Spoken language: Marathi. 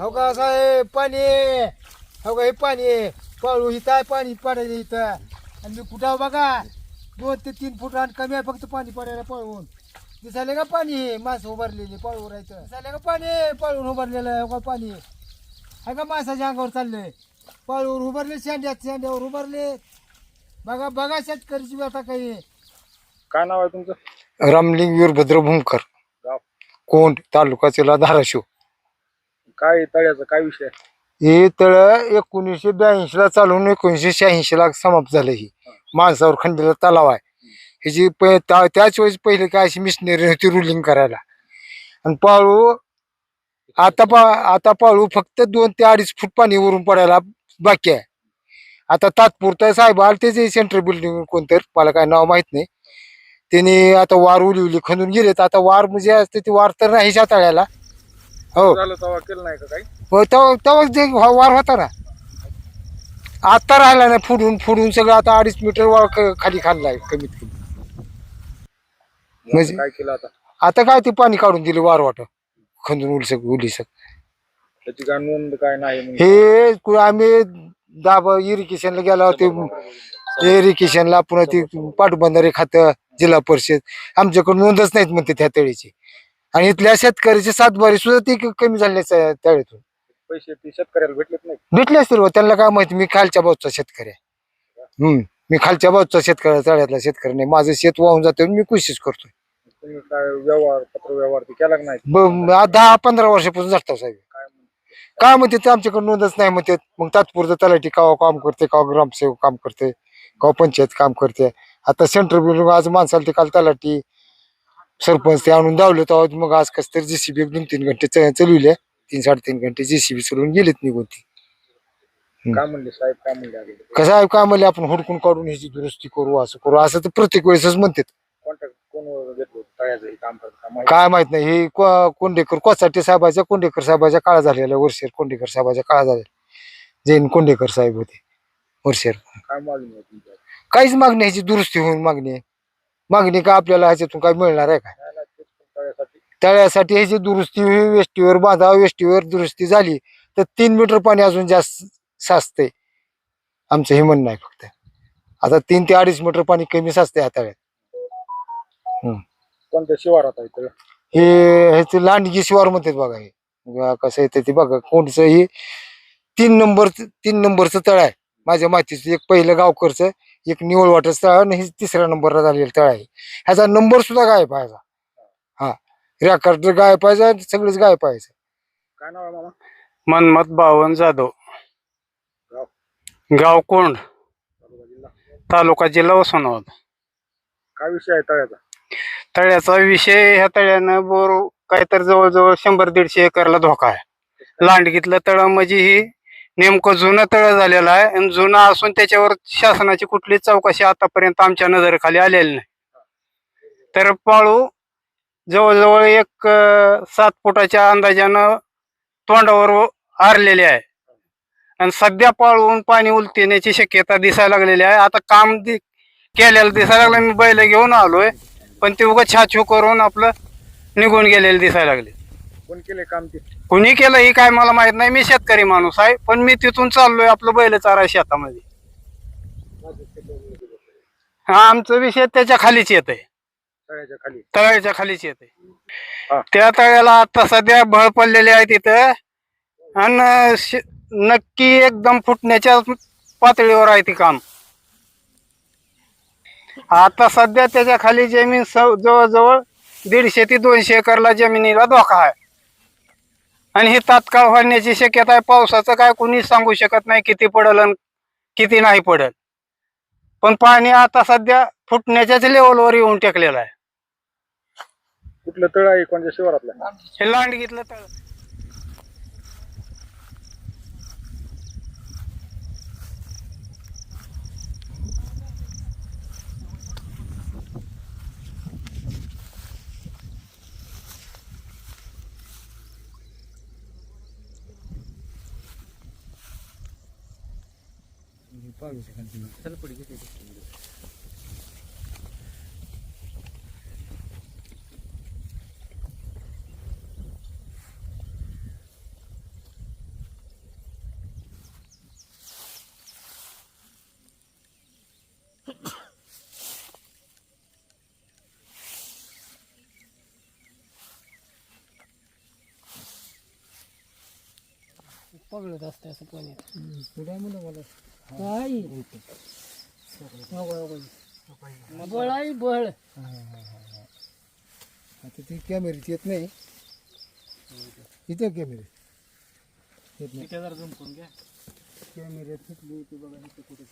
हो का साहेब? पाणी आहे. हो का हे पाणी आहे. पळू इथं आहे पाणी पडायचं इथं. आणि मी कुठं बघा? दोन ते तीन फूट आणि कमी आहे फक्त पाणी पडायला पळवून दिसायला का पाणी आहे? माणसं उभारलेली पळवून राहायचं. दिसायला का पाणी आहे? पळवून उभारलेलं आहे. हो का पाणी आहे? का माणसाच्या अंगावर चाललंय? पळवून उभारले शेंड्यात शेंड्यावर उभारले. बघा बघा शेतकरीची व्यथा काही आहे. काय नाव आहे तुमचं? रामलिंग वीरभद्र भूमकर. गाव. कोंड तालुका जिल्हा धाराशिव काय तळ्याचा काय विषय? हे तळ एकोणीसशे ब्याऐंशी ला चालून एकोणीसशे शहाऐंशी ला समाप्त झालं ही. माणसावर खंडीला तलाव आहे. ह्याची प- त्याच वेळेस पहिले काय अशी मिशनरी होती रुलिंग करायला. आणि पाळू आता पा आता पाळू फक्त दोन ते अडीच फूट पाणी वरून पडायला बाकी आहे. आता तात्पुरता साहेब आले त्याचे सेंट्रल बिल्डिंग कोणतं मला काय नाव माहीत नाही. त्यांनी आता वार उलिवली उली खंदून गेलेत. आता वार म्हणजे असते ते वार तर नाही तळ्याला हो. झालं तेव्हा केलं नाही का काही? हो तेव्हा तेव्हाच वा- वार होता ना. आता राहिला नाही फुडून फुडून सगळं आता अडीच मीटर ख- खाली खाल्लाय कमीत कमी. म्हणजे? काय केलं आता? आता काय ते पाणी काढून दिलं वार वाट खंदून उलसक उलिसक. त्याची काय नोंद काय नाही म्हणजे हे कु- आम्ही दाब इरिगेशनला गेला होते इरिगेशनला पुन्हा ती पाटबंधारे खातं जिल्हा परिषद. आमच्याकडून नोंदच नाहीत म्हणते त्या तळीची. आणि इथल्या शेतकऱ्याचे सातबारी सुद्धा ती क- कमी झाले तळीतून पैसे ते शेतकऱ्याला भेटलेच नाही. भेटले असतील बुवा, त्यांना काय माहिती मी खालच्या बाजूचा शेतकरी आहे. हम्म मी खालच्या बाजूचा शेतकरी तळ्यातला शेतकरी नाही. माझं शेत वाहून जाते मी कोशिश करतोय. तुम्ही काय व्यवहार पत्र व्यवहार ते केला का नाही? ब- आ- दहा पंधरा वर्षापासून जातो साहेब. काय म्हणते? काय म्हणते ते आमच्याकडे नोंदच नाही म्हणते. मग तात्पुरतं तलाठी कावा काम करते का ग्रामसेवक काम करते का पंचायत काम करते. आता सेंट्रल बिल्डिंग आज माणसाला ते काल तलाठी सरपंच ते आणून दावले तेव्हा मग आज कस तरी जेसीबी एक दोन तीन घंटे च- चालविले तीन साडेतीन घंटे जेसीबी चालवून गेलेत निघून ती. काय म्हणले साहेब? काय म्हणले आले कसं आहे काय म्हणले? आपण हुडकून काढून ह्याची दुरुस्ती करू असं करू. असं तर प्रत्येक वेळेसच म्हणतात. कॉन्टॅक्ट कोण घेतलं होतं? तळ्याचं हे काम करत का माहिती काय माहीत नाही. हे को- कोंडेकर कोचाटे साहेबाच्या कोंडेकर साहेबाच्या काळा झालेला वर्षेर कोंडेकर साहेबाच्या काळा झालेला जैन कोंडेकर साहेब होते. वर्षेर काय मागणी आहे तुमच्या काहीच मागणी ह्याची दुरुस्ती होऊन मागणी आहे. मागणी का आपल्याला ह्याच्यातून काय मिळणार आहे का तळ्यासाठी ह्याची दुरुस्ती वेष्टीवर बांधा वेष्टीवर दुरुस्ती झाली तर तीन मीटर पाणी अजून जास्त साचते आमचं हे म्हणणं आहे फक्त. आता तीन ते अडीच मीटर पाणी कमी साचते ह्या तळ्यात. कोणत्या शिवारात आहे तळ हे ह्याचे लांडगी शिवार म्हणतात बघा हे. बघा कसं येतं ते बघा. कोणचं हे? तीन नंबर तीन नंबरचं तळ आहे. माझ्या मातीचं एक पहिलं गावकरचं एक निवळ वाटच तळ आणि हे तिसऱ्या नंबरला झालेलं तळ आहे. ह्याचा नंबर सुद्धा गायब आहे ह्याचा. हा. रेकॉर्ड गायब पाहिजे आणि सगळंच गायब पाहिजे काय नाव आहे मामा? मनमत बावन जाधव. गाव? गाव कोंड. तालुका जिल्हा? तालुका जिल्हा काय विषय आहे तळ्याचा? तळ्याचा विषय ह्या तळ्यानं बोर काहीतरी जवळजवळ शंभर दीडशे एकरला धोका आहे. लांडगीतलं तळं म्हणजे ही नेमकं जुनं तळं झालेलं आहे आणि जुनं असून त्याच्यावर शासनाची कुठलीच चौकशी आतापर्यंत आमच्या नजरेखाली आलेली नाही. तर पाळू जवळजवळ एक सात फुटाच्या अंदाजानं तोंडावर आरलेली आहे. आणि सध्या पाळून पाणी उलटण्याची शक्यता दिसायला लागलेली आहे. आता काम दि- केलेलं दिसायला लागलं मी बैल घेऊन आलोय. पण ते उगा छाछू करून आपलं निघून गेलेलं दिसायला लागले कोण केले काम ते? कुणी केलं हे काय मला माहीत नाही. मी शेतकरी माणूस आहे पण मी तिथून चाललोय आपलं बैल चारा शेतामध्ये. हा आमचा विषय त्याच्या खालीच येत आहे. तळ्याच्या खाली. तळ्याच्या खालीच येत हा. आहे त्या तळ्याला आता सध्या भळ पडलेले आहे तिथं. आणि श- नक्की एकदम फुटण्याच्या पातळीवर आहे ती काम. आता सध्या त्याच्याखाली जमीन सव- जवळजवळ दीडशे ते दोनशे एकरला जमिनीला धोका आहे. आणि ही तात्काळ होण्याची शक्यता आहे. पावसाचं काय कुणी सांगू शकत नाही किती पडल आणि किती नाही पडल. पण पाणी आता सध्या फुटण्याच्याच लेवलवर येऊन टेकलेलं आहे. कुठलं तळ आहे? कोणत्या शिवारातलं? हे लांडगीतलं तळ. পাবে সেখান থেকে তাহলে পড়ে গেছে Pablo, ¿dónde está ¿Dónde está? काय? बळ आहे बळ आता ती कॅमेऱ्यात येत नाही. इथे कॅमेरे. येत नाही. कॅमेऱ्यात बघा कुठे